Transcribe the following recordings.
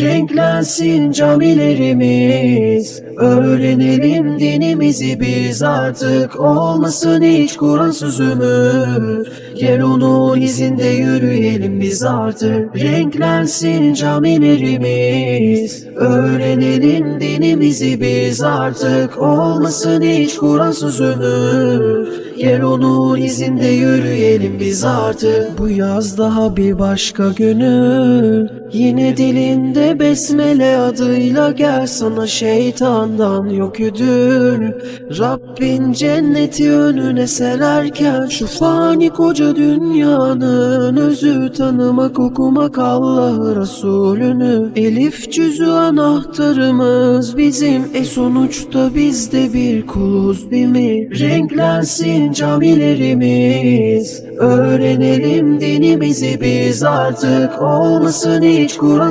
Renklensin camilerimiz Öğrenelim dinimizi biz artık. Olmasın hiç Kur'an sözümü Gel onun izinde yürüyelim biz artık. Renklensin camilerimiz Öğrenelim dinimizi biz artık. Olmasın hiç Kur'an sözümü Gel onun izinde yürüyelim biz artık. Bu yaz daha bir başka günü Yine dilinde besmele adıyla gel sana şeytandan yok ödül. Rabbin cenneti önüne sererken Şu fani koca dünyanın özü tanımak okumak Allah'ı Resulünü. Elif cüzü anahtarımız bizim E sonuçta biz de bir kuluz değil mi? Renklensin camilerimiz. Öğrenelim dinimizi biz artık Olmasın hiç Kur'an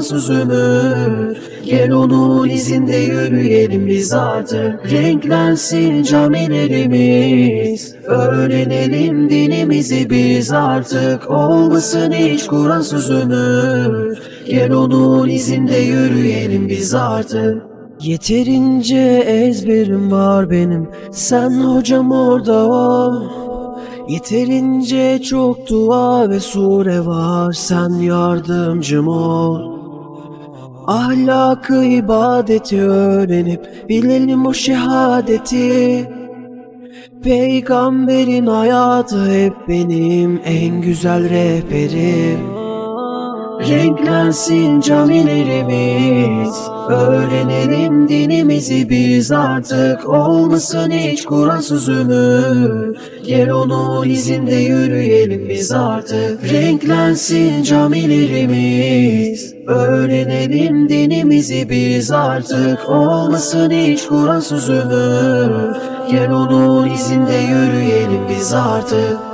sözümü Gel onun izinde yürüyelim biz artık Renklensin camilerimiz. Öğrenelim dinimizi biz artık. Olmasın hiç Kur'an sözümü Gel onun izinde yürüyelim biz artık. Yeterince ezberim var benim. Sen hocam orada ol. Yeterince çok dua ve sure var. Sen yardımcım ol Ahlakı ibadeti öğrenip Bilelim o şehadeti. Peygamberin hayatı hep benim en güzel rehberim Renklensin camilerimiz. Öğrenelim dinimizi biz artık. Olmasın hiç Kur'an sözümü. Gel onun izinde yürüyelim biz artık. Renklensin camilerimiz. Öğrenelim dinimizi biz artık. Olmasın hiç Kur'an sözümü. Gel onun izinde yürüyelim biz artık